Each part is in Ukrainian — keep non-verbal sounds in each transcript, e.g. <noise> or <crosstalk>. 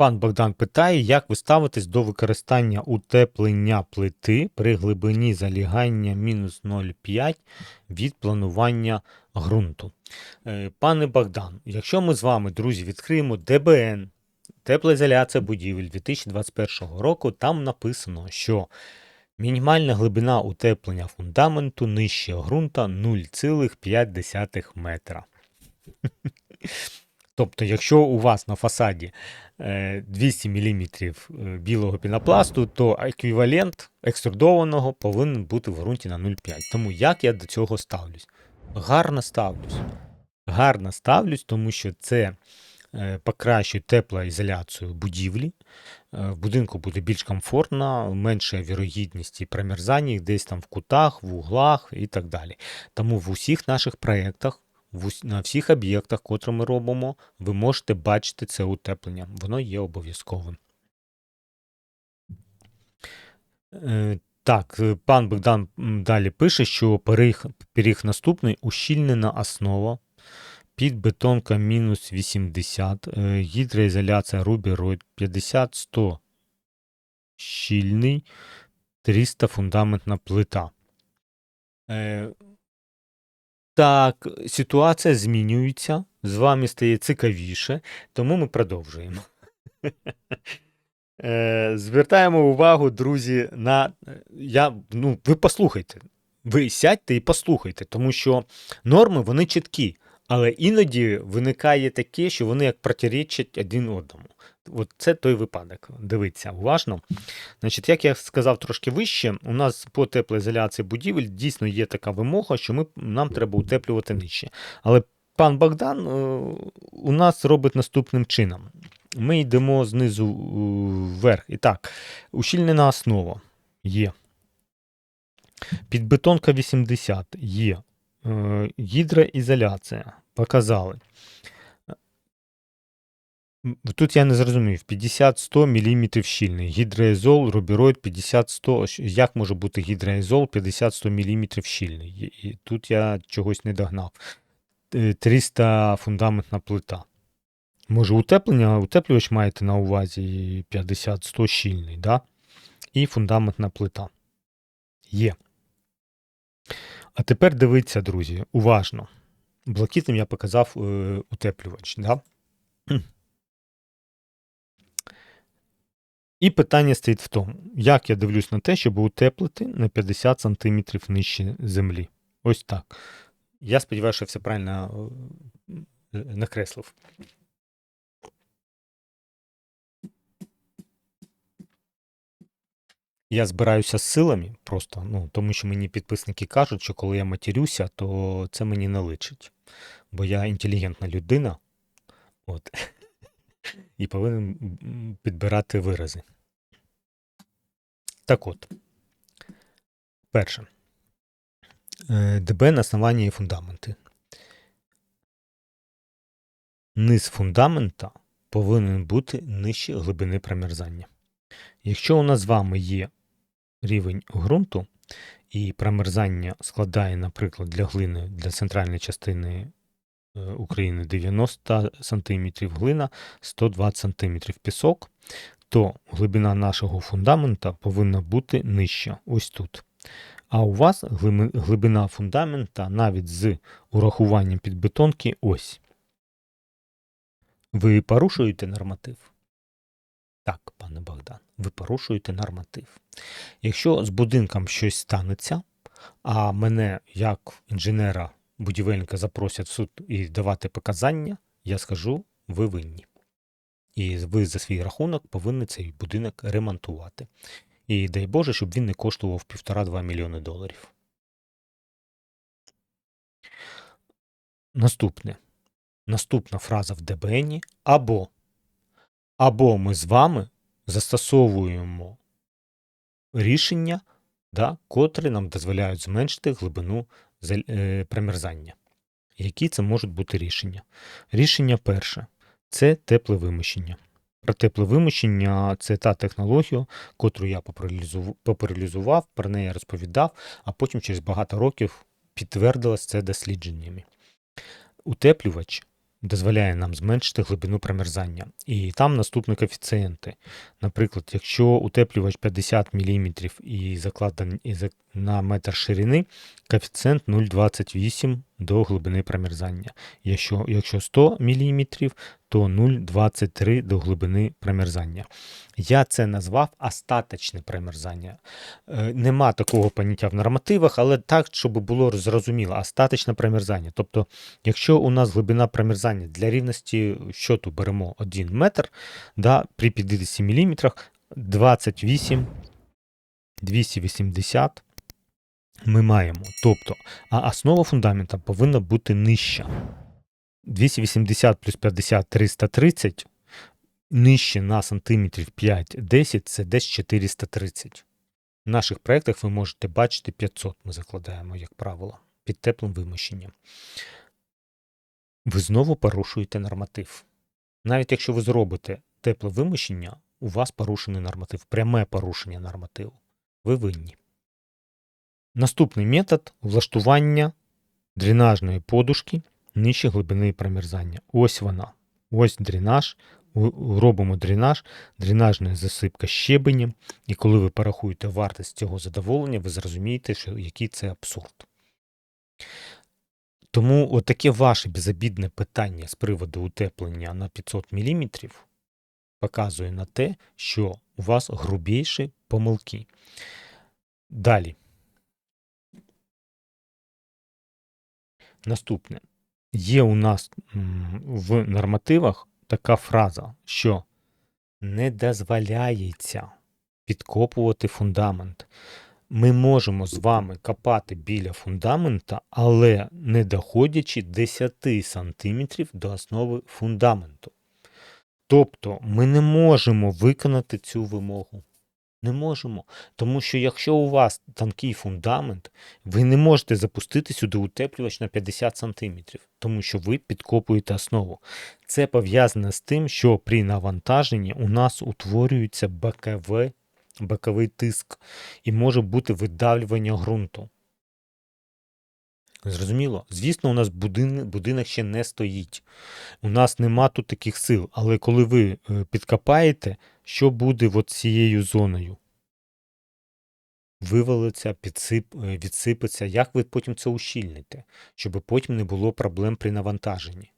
Пан Богдан питає, як ви ставитесь до використання утеплення плити при глибині залягання мінус 0,5 від планування ґрунту. Е, Пане Богдан, якщо ми з вами, друзі, відкриємо ДБН, теплоізоляція будівель 2021 року, там написано, що мінімальна глибина утеплення фундаменту нижче ґрунта 0,5 метра. <laughs> Тобто, якщо у вас на фасаді 200 мм білого пінопласту, то еквівалент екструдованого повинен бути в ґрунті на 0,5. Тому як я до цього ставлюсь? Гарно ставлюсь. Гарно ставлюсь, тому що це е, покращує теплоізоляцію будівлі. Е, В будинку буде більш комфортно, менша вірогідність і промерзання десь там в кутах, в углах і так далі. Тому в усіх наших проєктах, на всіх об'єктах, котрі ми робимо, ви можете бачити це утеплення. Воно є обов'язковим. Е, Так, е, пан Богдан далі пише, що пиріг, пиріг наступний ущільнена основа, підбетонка мінус 80, е, гідроізоляція рубіроїд 50-100 щільний, 300 фундаментна плита. Так, ситуація змінюється, з вами стає цікавіше, тому ми продовжуємо. Е, Звертаємо увагу, друзі, на е, я, ну, ви послухайте. Ви сядьте і послухайте, тому що норми вони чіткі, але іноді виникає таке, що вони як протирічать один одному. От це той випадок. Дивіться уважно. Значить, як я сказав трошки вище, у нас по теплоізоляції будівель дійсно є така вимога, що ми, нам треба утеплювати нижче. Але пан Богдан е, у нас робить наступним чином. Ми йдемо знизу е, вверх. І так, ущільнена основа є. Підбетонка 80 є. Е, Гідроізоляція. Показали. М, Тут я не зрозумів. 50-100 мм щільний. Гідроізол, рубіроїд 50-100. Як може бути гідроізол 50-100 мм щільний? І- тут я чогось не догнав. Е, 300 фундаментна плита. Може, утеплення, утеплювач маєте на увазі 50-100 щільний, да? І фундаментна плита. Є. А тепер дивіться, друзі, уважно. Блакитним я показав е, утеплювач, да? І питання стоїть в тому, як я дивлюсь на те, щоб утеплити на 50 см нижче землі. Ось так. Я сподіваюся, що я все правильно е, накреслив. Я збираюся з силами просто, ну, тому що мені підписники кажуть, що коли я матерюся, то це мені не личить. Бо я інтелігентна людина, от, і повинен підбирати вирази. Так от, перше. Е, ДБ на основанні і фундаменти. Низ фундамента повинен бути нижче глибини промерзання. Якщо у нас з вами є рівень ґрунту і промерзання складає, наприклад, для глини для центральної частини України 90 см, глина 120 см пісок, то глибина нашого фундамента повинна бути нижча, ось тут. А у вас глибина фундамента навіть з урахуванням підбетонки ось. Ви порушуєте норматив? Так, пане Богдан, ви порушуєте норматив. Якщо з будинком щось станеться, а мене як інженера будівельника запросять в суд і давати показання, я скажу, ви винні. І ви за свій рахунок повинні цей будинок ремонтувати. І дай Боже, щоб він не коштував 1,5-2 мільйони доларів. Наступне. Наступна фраза в ДБН або або ми з вами застосовуємо рішення, да, котрі нам дозволяють зменшити глибину е. Які це можуть бути рішення? Рішення перше це тепле вимощення. Про тепловимущення це та технологія, котру я популяризу- популяризував, про неї розповідав, а потім через багато років підтвердилось це дослідженнями. Утеплювач дозволяє нам зменшити глибину промерзання. І там наступні коефіцієнти. Наприклад, якщо утеплювач 50 мм і закладений на метр ширини, коефіцієнт 0,28 до глибини промерзання. Якщо, якщо 100 мм, то 0,23 до глибини промерзання. Я це назвав остаточне промерзання. Е, Нема такого поняття в нормативах, але так, щоб було зрозуміло, остаточне промерзання. Тобто, якщо у нас глибина промерзання для рівності щоту беремо 1 метр, да, при 50 мм 28, 280 ми маємо. Тобто, а основа фундамента повинна бути нижча. 280 плюс 50 330 нижче на сантиметрів 5-10 це десь 430. В наших проєктах ви можете бачити 500 ми закладаємо, як правило, під теплим вимощенням. Ви знову порушуєте норматив. Навіть якщо ви зробите тепле вимощення, у вас порушений норматив, пряме порушення нормативу. Ви винні. Наступний метод влаштування дренажної подушки нижче глибини промерзання. Ось вона. Ось дренаж. Робимо дренаж, дренажна засипка щебенем. І коли ви порахуєте вартість цього задоволення, ви зрозумієте, що який це абсурд. Тому отаке ваше безобідне питання з приводу утеплення на 500 мм показує на те, що у вас грубіші помилки. Далі. Наступне. Є у нас в нормативах така фраза, що не дозволяється підкопувати фундамент. Ми можемо з вами копати біля фундамента, але не доходячи 10 см до основи фундаменту. Тобто ми не можемо виконати цю вимогу. Не можемо. Тому що якщо у вас тонкий фундамент, ви не можете запустити сюди утеплювач на 50 см, тому що ви підкопуєте основу. Це пов'язане з тим, що при навантаженні у нас утворюється бокове, боковий тиск і може бути видавлювання ґрунту. Зрозуміло? Звісно, у нас будин, будинок ще не стоїть. У нас нема тут таких сил, але коли ви е, підкопаєте, що буде от цією зоною? Вивалиться, підсип, е, відсипеться. Як ви потім це ущільните, щоб потім не було проблем при навантаженні?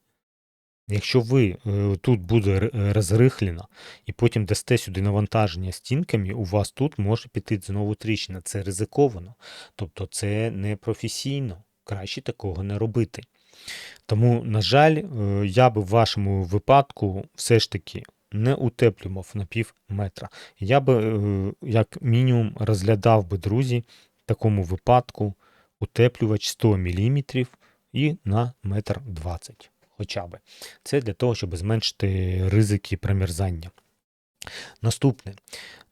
Якщо ви е, тут буде розрихлено і потім дасте сюди навантаження стінками, у вас тут може піти знову тріщина. Це ризиковано. Тобто це не професійно. Краще такого не робити. Тому, на жаль, е, я би в вашому випадку все ж таки не утеплював на пів метра. Я би, е, як мінімум, розглядав би, друзі, в такому випадку утеплювач 100 мм і на метр 20 хоча б. Це для того, щоб зменшити ризики промерзання. Наступне.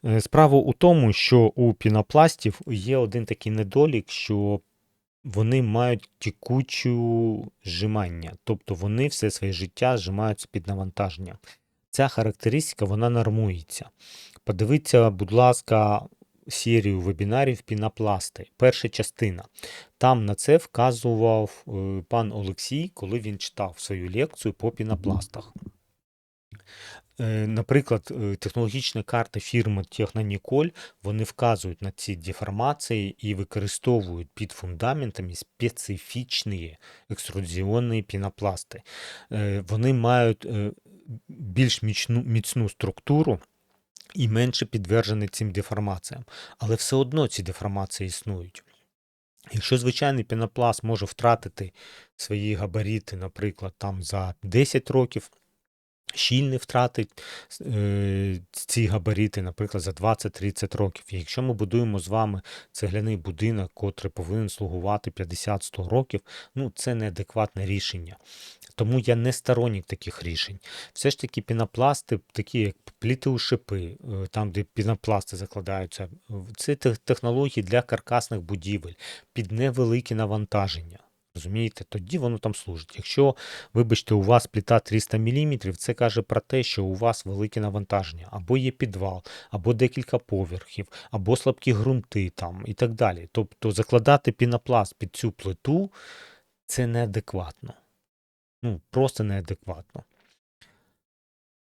Е, Справа у тому, що у пінопластів є один такий недолік, що вони мають тікучу зжимання, тобто вони все своє життя зжимаються під навантаженням. Ця характеристика вона нормується. Подивіться, будь ласка, серію вебінарів пінопласти. Перша частина. Там на це вказував е, пан Олексій, коли він читав свою лекцію по пінопластах. Е, Наприклад, е, технологічна карта фірми Техноніколь, вони вказують на ці деформації і використовують під фундаментами специфічні екструзіонні пінопласти. Е, Вони мають більш міцну, міцну структуру і менше підтверджені цим деформаціям. Але все одно ці деформації існують. Якщо звичайний пінопласт може втратити свої габарити, наприклад, там за 10 років, щільний втратить е, ці габарити, наприклад, за 20-30 років. І якщо ми будуємо з вами цегляний будинок, котрий повинен слугувати 50-100 років, ну це неадекватне рішення. Тому я не сторонник таких рішень. Все ж таки пінопласти, такі як пліти у шипи, е, там, де пінопласти закладаються, це технології для каркасних будівель під невеликі навантаження. Розумієте, тоді воно там служить. Якщо, вибачте, у вас пліта 300 мм, це каже про те, що у вас велике навантаження, або є підвал, або декілька поверхів, або слабкі ґрунти там і так далі. Тобто закладати пінопласт під цю плиту це неадекватно. Ну, просто неадекватно.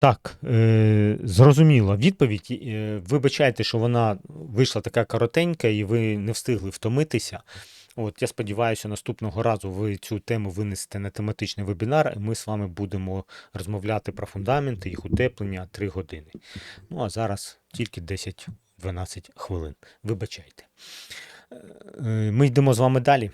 Так, е, зрозуміло. Відповідь. Е, вибачайте, що вона вийшла така коротенька, і ви не встигли втомитися. От, я сподіваюся, наступного разу ви цю тему винесете на тематичний вебінар, і ми з вами будемо розмовляти про фундаменти, їх утеплення 3 години. Ну, а зараз тільки 10-12 хвилин. Вибачайте. Е, Ми йдемо з вами далі.